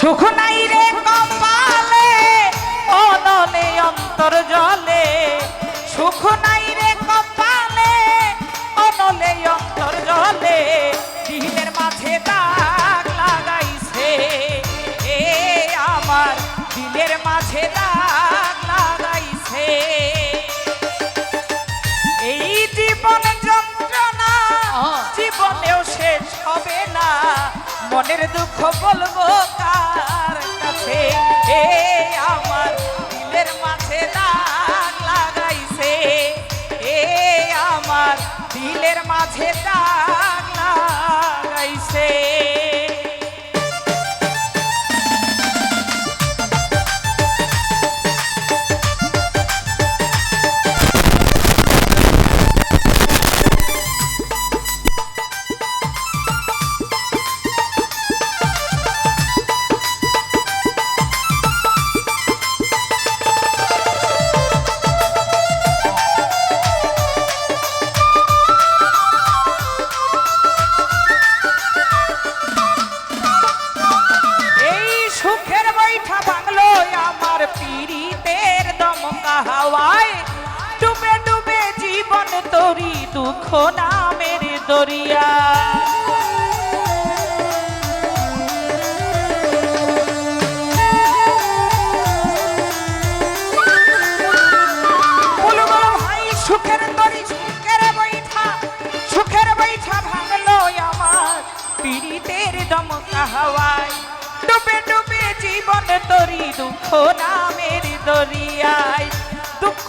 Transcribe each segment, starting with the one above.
সুখ নাই রে কপালে অনলে অন্তর জলে। সুখ নাই রে কপালে অনলে অন্তর জলে। দিনের মাঝে দাগ লাগাইছে এ আমার দিলের মাঝে দাগ লাগাইছে। এই জীবন যন্ত্রণা জীবনেও শেষ হবে না। মনের দুঃখ বলব তার কাছে? এ আমার দিলের মাঝে দাগ লাগাইছে। এ আমার দিলের মাঝে দাগ লাগাইছে। দুঃখ নামের দরিয়া দমকা হাওয়ায়। ডুবে ডুবে জীবন তরি দুঃখ নামের দরিয়ায় দুঃখ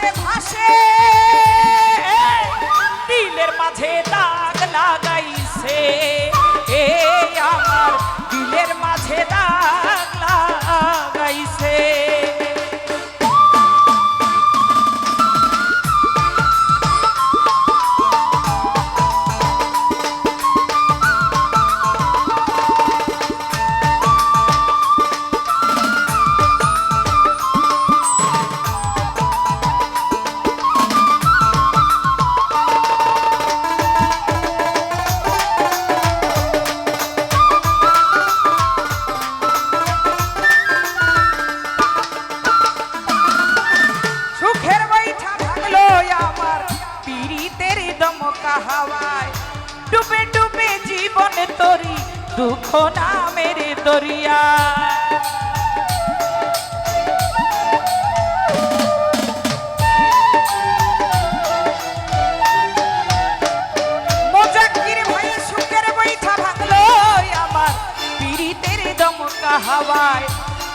সুখেতে ভাসে। দিলের মাঝে দাগ লাগাইছে। এ আমার দিলের মাঝে দাগ হাওয়ায়। ডুবে ডুবে জীবন তরি, দুঃখ নামের দরিয়া হাওয়ায়।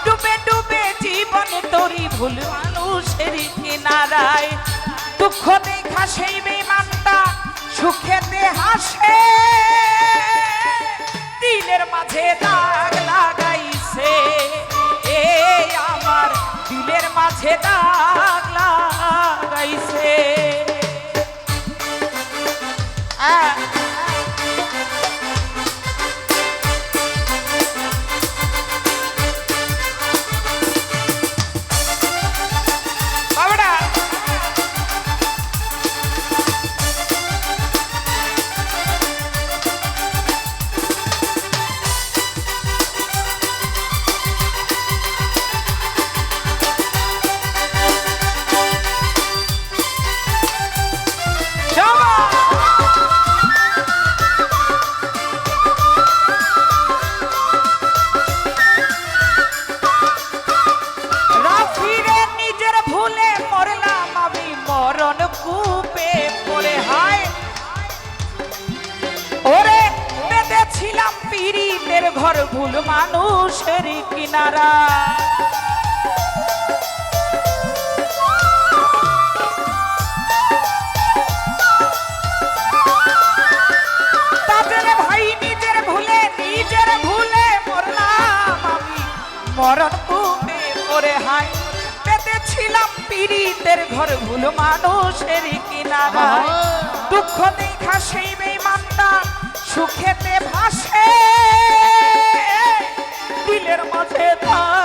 ডুবে ডুবে জীবন তরি, ভুল মানুষের কিনারায়। দুঃখ দেখা সেই বেমানটা সুখেতে হাসে দিলের মাঝে দাগ লাগাইছে। এ আমার দিলের মাঝে দাগ লাগাইছে। আহ ভুল মানুষের কিনারা। মরণ হায়, পেতেছিলাম পীড়িতের ঘর ভুল মানুষের কিনারা। দুঃখ দেখা সেই বেইমানটা সুখেতে ভাসে। দিলের মাঝে দাগ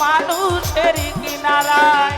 মানুষের কিনারায়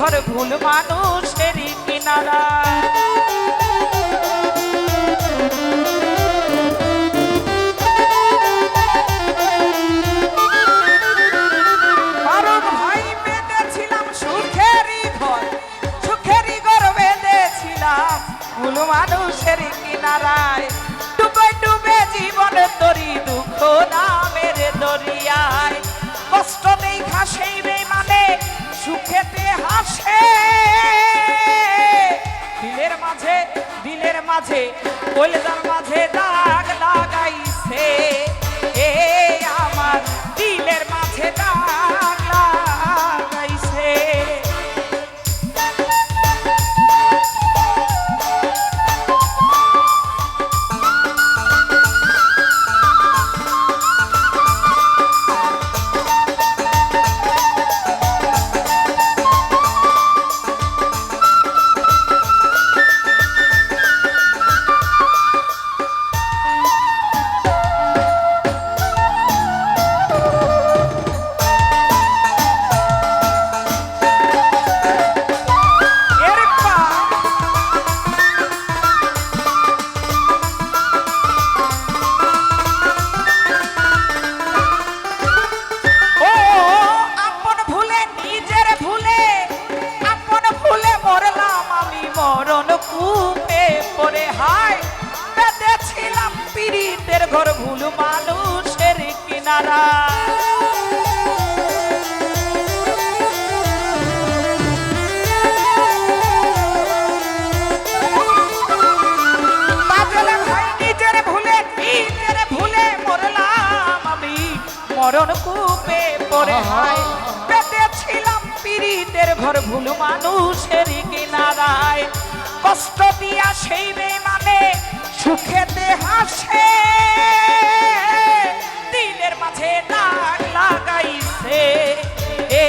ঘর ভুল মানুষেরই কিনারা। কইলে তার মাঝে দা তারা। মরণ কূপে পড়ে হায় পেতে ছিলাম পীড়িতের ঘর ভুল মানুষের কিনারায়। কষ্ট দিয়া সেই রে মানে সুখেতে হাসে। লাগাইছে এ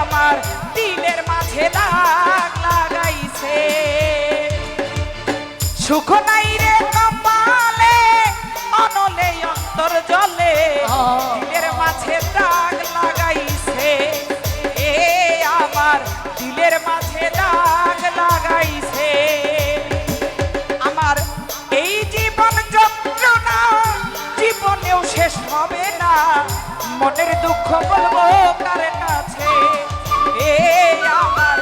আমার দিলের মাঝে দাগ লাগাইছে। সুখ নাই রে কপালে অনলে অন্তর জলে দিলের মাঝে দাগ লাগাইছে। এ আমার দিলের মাঝে দাগ লাগাইছে। আমার এই জীবন যন্ত্রণা জীবনেও শেষ হবে না। মনের দুঃখ বলব কার কাছে? এ আমার